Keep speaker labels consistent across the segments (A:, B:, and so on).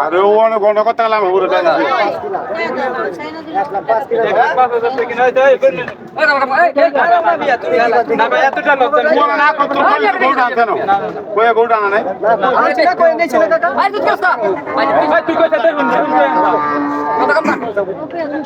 A: আরে ও অনেক ঘণ্টা কথা গেলাম পুরো জানিস
B: এই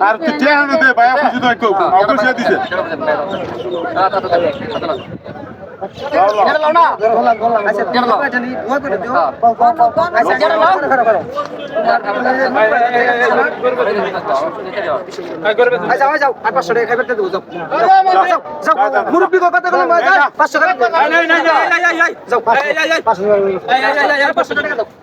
B: আর
A: কে হানো দে ভাই আপনি শুধু একটু অবশ্যই দিছে
B: হ্যাঁ, তা তো দেবে, তা তো লাগবে। যেটা লাও না? যেটা লাও। হ্যাঁ। আচ্ছা, যেটা লাও।
C: মুরব্বী কথা বলে পাঁচশো টাকা পাঁচশো টাকা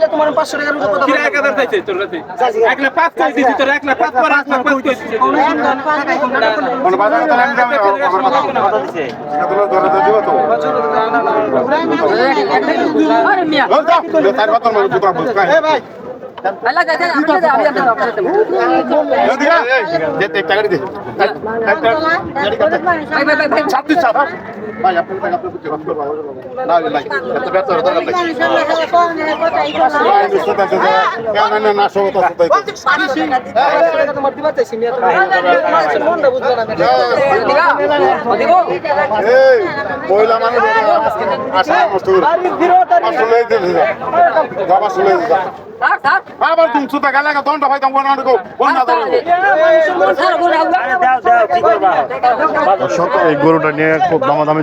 A: তো তো
B: ভাই, ভাই,
A: কোন তোর মাত বুড়ি কর আবার তোর করো হ্যাঁ করো দুদিন আগে তুই করবি
B: পাঁচশো টাকা দিবেন আপনারা।
C: পাঁচশো টাকা তোমার কোনো চিন্তা নেই, তুমি তুই এক হাজার চাইলে তোমার পাঁচশো টাকার উপর কথা।
A: কোন বাজার তো আমি কথা তোর ধরে দিব তো
B: আরে মিয়া।
A: বল দাও তার কথা মানে পুত্র বল কাই
B: আমি আমি
A: দে
B: ভাই, ভাই, ভাই, ভাই।
A: চাপ দি চাপ ভাই আপনি টাকা আপনি বুঝতে পারছেন না না এত ভাই নিশ্চয় আছে কেন না না সব তো তাই
C: পাঁচশো টাকা তোমার দিবা চাইছি, মিয়া, তুমি। তোমার মনটা বুঝলো না, মিয়া।
B: দিগা, ও দিগো।
A: এই মহিলা মানুষ গরুটা নিয়ে খুব দামাদামি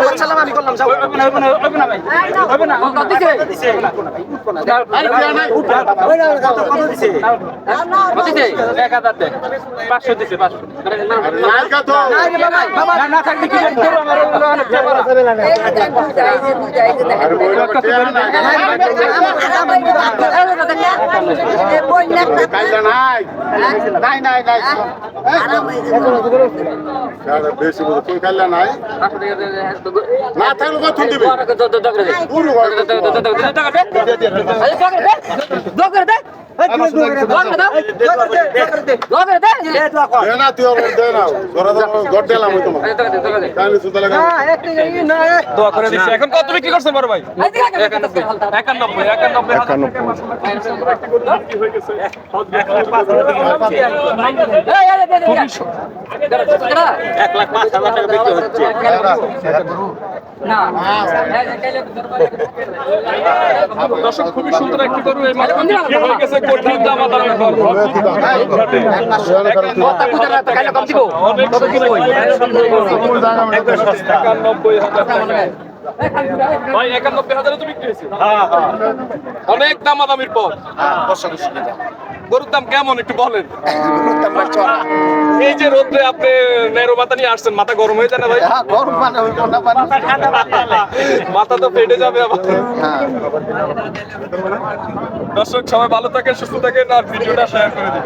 C: পাঁচশো
A: মানে
C: পাঁচশো
B: দিছে?
C: ওই না?
A: নাই কা
C: না,
A: থাকলে কত দিবি পুরো দে না তুই দে না ঘর দিলাম তোমার কাইলে
C: এই না, এই।
D: এখন কত বিক্রি করছেন বড় ভাই একানব্বই একানব্বই এক লাখ পাঁচ হাজার টাকা বিক্রি হচ্ছে দর্শক খুবই সুন্দর একটি গরু এই মাঝে বিক্রি হয়ে গেছে কঠিন দাম আদানের গরু অনেক সুন্দর গরু। একানব্বই হাজার টাকা? ভাই একানব্বই হাজারে তো বিক্রি হয়েছে। অনেক দামাদামির পর গরুর দাম কেমন একটু বলেন? এই যে রোদ্রে আপনি নেরো মাথা নিয়ে আসছেন মাথা গরম হয়ে যায় না ভাই? মাথা তো ফেটে যাবে আবার। দর্শক সবাই ভালো থাকেন সুস্থ থাকেন আর ভিডিওটা শেয়ার করে দিন।